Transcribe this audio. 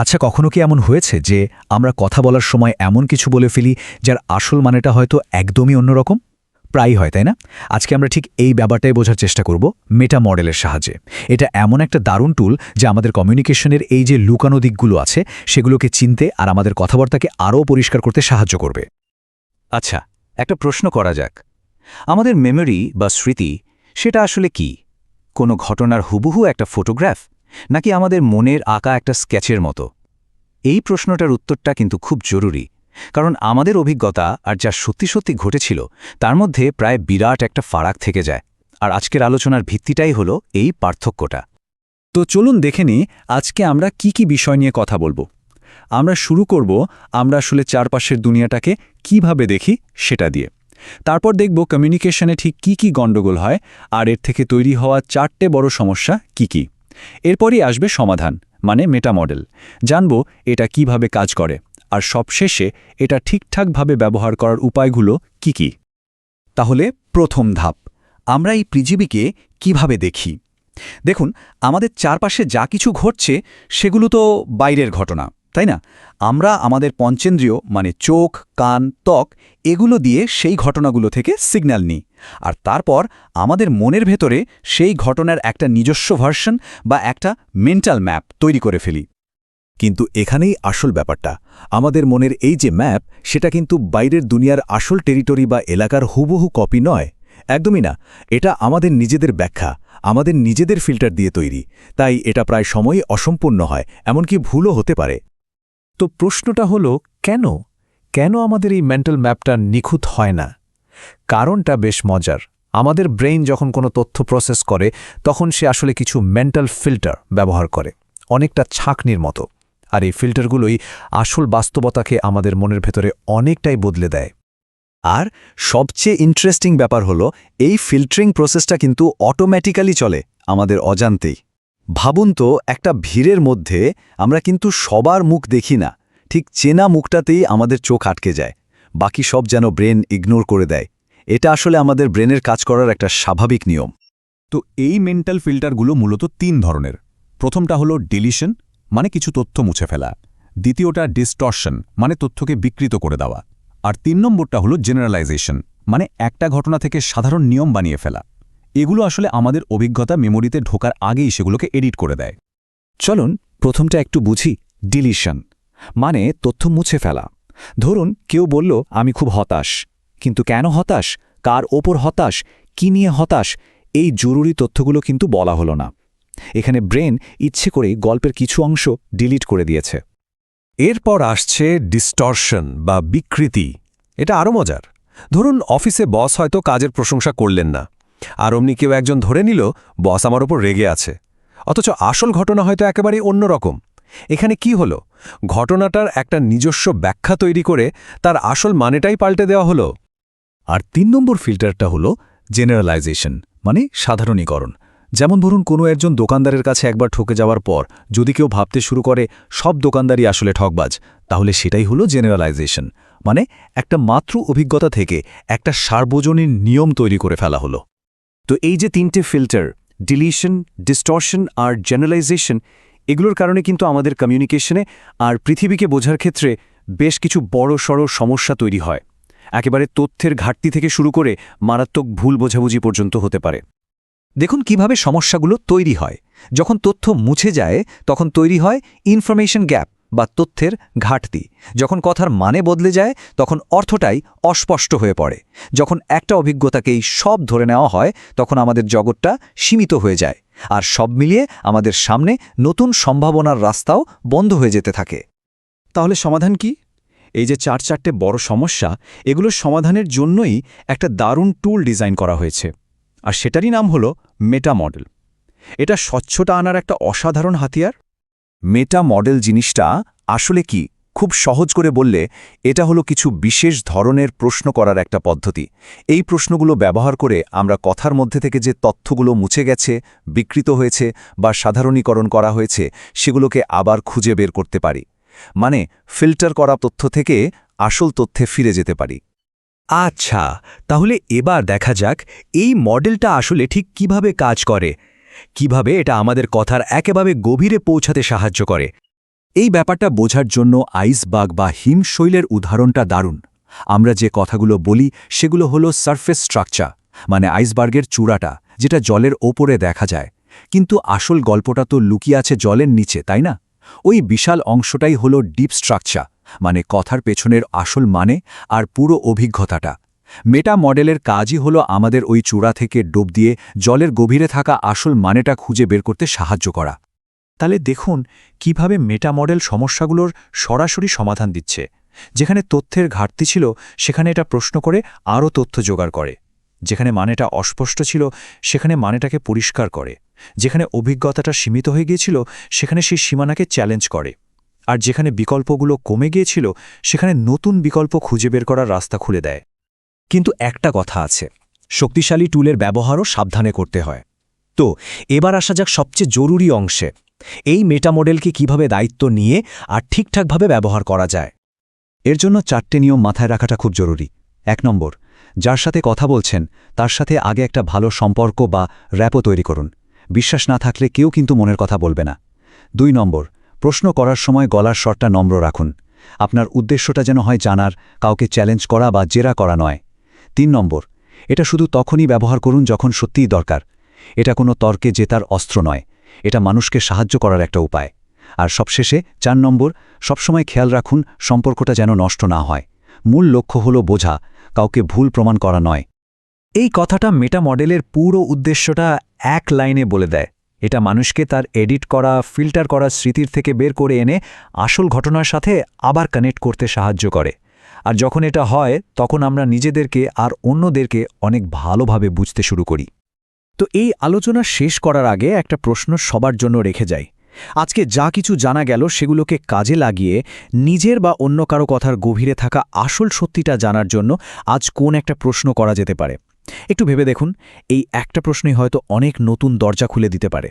আচ্ছা কখনো কি এমন হয়েছে যে আমরা কথা বলার সময় এমন কিছু বলে ফেলি যার আসল মানেটা হয়তো একদমই অন্যরকম? প্রায়ই হয়, তাই না? আজকে আমরা ঠিক এই ব্যাপারটাই বোঝার চেষ্টা করব মেটা মডেলের সাহায্যে। এটা এমন একটা দারুণ টুল যা আমাদের কমিউনিকেশনের এই যে লুকানো দিকগুলো আছে, সেগুলোকে চিনতে আর আমাদের কথাবার্তাকে আরও পরিষ্কার করতে সাহায্য করবে। আচ্ছা একটা প্রশ্ন করা যাক। আমাদের মেমোরি বা স্মৃতি, সেটা আসলে কি? কোনো ঘটনার হুবহু একটা ফটোগ্রাফ নাকি আমাদের মনের আঁকা একটা স্কেচের মতো? এই প্রশ্নটার উত্তরটা কিন্তু খুব জরুরি, কারণ আমাদের অভিজ্ঞতা আর যা সত্যি সত্যি ঘটেছিল, তার মধ্যে প্রায় বিরাট একটা ফারাক থেকে যায়। আর আজকের আলোচনার ভিত্তিটাই হলো এই পার্থক্যটা। তো চলুন দেখে নিই, আজকে আমরা কি কি বিষয় নিয়ে কথা বলব। আমরা শুরু করব, আমরা আসলে চারপাশের দুনিয়াটাকে কীভাবে দেখি সেটা দিয়ে। তারপর দেখব কমিউনিকেশনে ঠিক কি কি গণ্ডগোল হয়, আর এর থেকে তৈরি হওয়া চারটে বড় সমস্যা কি কি। এরপরই আসবে সমাধান মানে মেটা মডেল জানব এটা কীভাবে কাজ করে, আর সবশেষে এটা ঠিকঠাকভাবে ব্যবহার করার উপায়গুলো কি কি। তাহলে প্রথম ধাপ, আমরা এই পৃথিবীকে কীভাবে দেখি? দেখুন, আমাদের চারপাশে যা কিছু ঘটছে, সেগুলো তো বাইরের ঘটনা। তাই না? আমরা আমাদের পঞ্চেন্দ্রিয় মানে চোখ, কান, ত্বক, এগুলো দিয়ে সেই ঘটনাগুলো থেকে সিগন্যাল নিই। আর তারপর আমাদের মনের ভেতরে সেই ঘটনার একটা নিজস্ব ভার্সন বা একটা মেন্টাল ম্যাপ তৈরি করে ফেলি। কিন্তু এখানেই আসল ব্যাপারটা। আমাদের মনের এই যে ম্যাপ সেটা কিন্তু বাইরের দুনিয়ার আসল টেরিটরি বা এলাকার হুবহু কপি নয়। একদমই না। এটা আমাদের নিজেদের ব্যাখ্যা, আমাদের নিজেদের ফিল্টার দিয়ে তৈরি। তাই এটা প্রায় সময়ই অসম্পূর্ণ হয়, এমনকি ভুলও হতে পারে। তো প্রশ্নটা হলো, কেন? কেন আমাদের এই মেন্টাল ম্যাপটা নিখুঁত হয় না? কারণটা বেশ মজার। আমাদের ব্রেইন যখন কোনো তথ্য প্রসেস করে, তখন সে আসলে কিছু মেন্টাল ফিল্টার ব্যবহার করে, অনেকটা ছাঁকনির মতো। আর এই ফিল্টারগুলোই আসল বাস্তবতাকে আমাদের মনের ভেতরে অনেকটাই বদলে দেয়। আর সবচেয়ে ইন্টারেস্টিং ব্যাপার হলো, এই ফিল্টারিং প্রসেসটা কিন্তু অটোমেটিক্যালি চলে আমাদের অজান্তেই। ভাবুন তো, একটা ভিড়ের মধ্যে আমরা কিন্তু সবার মুখ দেখি না। ঠিক চেনা মুখটাতেই আমাদের চোখ আটকে যায়। বাকি সব যেন ব্রেন ইগনোর করে দেয়। এটা আসলে আমাদের ব্রেনের কাজ করার একটা স্বাভাবিক নিয়ম। তো এই মেন্টাল ফিল্টারগুলো মূলত তিন ধরনের। প্রথমটা হলো ডিলিশন মানে কিছু তথ্য মুছে ফেলা। দ্বিতীয়টা ডিস্টর্শন মানে তথ্যকে বিকৃত করে দেওয়া। আর তিন নম্বরটা হলো জেনারেলাইজেশন মানে একটা ঘটনা থেকে সাধারণ নিয়ম বানিয়ে ফেলা। এগুলো আসলে আমাদের অভিজ্ঞতা মেমোরিতে ঢোকার আগেই সেগুলোকে এডিট করে দেয়। চলুন প্রথমটা একটু বুঝি ডিলিশন মানে তথ্য মুছে ফেলা। ধরুন কেউ বলল, আমি খুব হতাশ। কিন্তু কেন হতাশ? কার ওপর হতাশ? কি নিয়ে হতাশ? এই জরুরি তথ্যগুলো কিন্তু বলা হলো না। এখানে ব্রেন ইচ্ছে করেই গল্পের কিছু অংশ ডিলিট করে দিয়েছে। এরপর আসছে ডিস্টর্শন বা বিকৃতি। এটা আরও মজার। ধরুন অফিসে বস হয়তো কাজের প্রশংসা করলেন না। আর অমনি কেউ একজন ধরে নিল, বস আমার ওপর রেগে আছে। অথচ আসল ঘটনা হয়তো একেবারেই অন্যরকম এখানে কি হলো? ঘটনাটার একটা নিজস্ব ব্যাখ্যা তৈরি করে তার আসল মানেটাই পাল্টে দেওয়া হলো। আর তিন নম্বর ফিল্টারটা হলো জেনারেলাইজেশন মানে সাধারণীকরণ। যেমন ধরুন কোনো একজন দোকানদারের কাছে একবার ঠকে যাওয়ার পর যদি কেউ ভাবতে শুরু করে, সব দোকানদারই আসলে ঠকবাজ, তাহলে সেটাই হলো জেনারেলাইজেশন। মানে একটা মাত্র অভিজ্ঞতা থেকে একটা সার্বজনীন নিয়ম তৈরি করে ফেলা হলো। তো এই যে তিনটে ফিল্টার ডিলিশন ডিস্টর্শন আর জেনারেলাইজেশন এগুলোর কারণে কিন্তু আমাদের কমিউনিকেশনে আর পৃথিবীকে বোঝার ক্ষেত্রে বেশ কিছু বড় সড় সমস্যা তৈরি হয়। একেবারে তথ্যের ঘাটতি থেকে শুরু করে মারাত্মক ভুল বোঝাবুঝি পর্যন্ত হতে পারে। দেখুন কীভাবে সমস্যাগুলো তৈরি হয়। যখন তথ্য মুছে যায়, তখন তৈরি হয় ইনফরমেশন গ্যাপ বা তথ্যের ঘাটতি। যখন কথার মানে বদলে যায়, তখন অর্থটাই অস্পষ্ট হয়ে পড়ে। যখন একটা অভিজ্ঞতাকেই সব ধরে নেওয়া হয়, তখন আমাদের জগৎটা সীমিত হয়ে যায়। আর সব মিলিয়ে আমাদের সামনে নতুন সম্ভাবনার রাস্তাও বন্ধ হয়ে যেতে থাকে। তাহলে সমাধান কি? এই যে চার চারটে বড় সমস্যা, এগুলোর সমাধানের জন্যই একটা দারুণ টুল ডিজাইন করা হয়েছে। আর সেটারই নাম হল মেটা মডেল। এটা স্বচ্ছতা আনার একটা অসাধারণ হাতিয়ার। মেটা মডেল জিনিসটা আসলে কি? খুব সহজ করে বললে, এটা হলো কিছু বিশেষ ধরনের প্রশ্ন করার একটা পদ্ধতি। এই প্রশ্নগুলো ব্যবহার করে আমরা কথার মধ্যে থেকে যে তথ্যগুলো মুছে গেছে, বিকৃত হয়েছে বা সাধারণীকরণ করা হয়েছে, সেগুলোকে আবার খুঁজে বের করতে পারি। মানে ফিল্টার করা তথ্য থেকে আসল তথ্যে ফিরে যেতে পারি। আচ্ছা তাহলে এবার দেখা যাক, এই মডেলটা আসলে ঠিক কীভাবে কাজ করে? কীভাবে এটা আমাদের কথার একেবারে গভীরে পৌঁছাতে সাহায্য করে। এই ব্যাপারটা বোঝার জন্য আইসবাগ বা হিমশৈলের উদাহরণটা দারুণ। আমরা যে কথাগুলো বলি, সেগুলো হলো সারফেস স্ট্রাকচার মানে আইসবার্গের চূড়াটা, যেটা জলের ওপরে দেখা যায়। কিন্তু আসল গল্পটা তো লুকিয়ে আছে জলের নিচে, তাই না? ওই বিশাল অংশটাই হলো ডিপ স্ট্রাকচার মানে কথার পেছনের আসল মানে আর পুরো অভিজ্ঞতাটা। মেটা মডেলের কাজই হল আমাদের ওই চূড়া থেকে ডুব দিয়ে জলের গভীরে থাকা আসল মানেটা খুঁজে বের করতে সাহায্য করা। তাহলে দেখুন কীভাবে মেটা মডেল সমস্যাগুলোর সরাসরি সমাধান দিচ্ছে। যেখানে তথ্যের ঘাটতি ছিল, সেখানে এটা প্রশ্ন করে, আরও তথ্য জোগাড় করে। যেখানে মানেটা অস্পষ্ট ছিল, সেখানে মানেটাকে পরিষ্কার করে। যেখানে অভিজ্ঞতাটা সীমিত হয়ে গিয়েছিল, সেখানে সেই সীমানাকে চ্যালেঞ্জ করে। আর যেখানে বিকল্পগুলো কমে গিয়েছিল, সেখানে নতুন বিকল্প খুঁজে বের করার রাস্তা খুলে দেয়। কিন্তু একটা কথা আছে, শক্তিশালী টুলের ব্যবহারও সাবধানে করতে হয়। তো, এবার আসা যাক সবচেয়ে জরুরি অংশে, এই মেটা মডেলকে কীভাবে দায়িত্ব নিয়ে আর ঠিকঠাকভাবে ব্যবহার করা যায়। এর জন্য চারটে নিয়ম মাথায় রাখাটা খুব জরুরি। এক নম্বর, যার সাথে কথা বলছেন, তার সাথে আগে একটা ভালো সম্পর্ক বা র্যাপও তৈরি করুন। বিশ্বাস না থাকলে কেউ কিন্তু মনের কথা বলবে না। দুই নম্বর, প্রশ্ন করার সময় গলার স্বরটা নম্র রাখুন। আপনার উদ্দেশ্যটা যেন হয় জানার, কাউকে চ্যালেঞ্জ করা বা জেরা করা নয়। তিন নম্বর, এটা শুধু তখনই ব্যবহার করুন যখন সত্যিই দরকার। এটা কোনো তর্কে জেতার অস্ত্র নয়, এটা মানুষকে সাহায্য করার একটা উপায়। আর সবশেষে চার নম্বর, সবসময় খেয়াল রাখুন সম্পর্কটা যেন নষ্ট না হয়। মূল লক্ষ্য হল বোঝা, কাউকে ভুল প্রমাণ করা নয়। এই কথাটা মেটা মডেলের পুরো উদ্দেশ্যটা এক লাইনে বলে দেয়। এটা মানুষকে তার এডিট করা, ফিল্টার করা স্মৃতির থেকে বের করে এনে আসল ঘটনার সাথে আবার কানেক্ট করতে সাহায্য করে। আর যখন এটা হয়, তখন আমরা নিজেদেরকে আর অন্যদেরকে অনেক ভালোভাবে বুঝতে শুরু করি। তো এই আলোচনা শেষ করার আগে একটা প্রশ্ন সবার জন্য রেখে যাই। আজকে যা কিছু জানা গেল সেগুলোকে কাজে লাগিয়ে নিজের বা অন্য কারও কথার গভীরে থাকা আসল সত্যিটা জানার জন্য আজ কোন একটা প্রশ্ন করা যেতে পারে। একটু ভেবে দেখুন, এই একটা প্রশ্নই হয়তো অনেক নতুন দরজা খুলে দিতে পারে।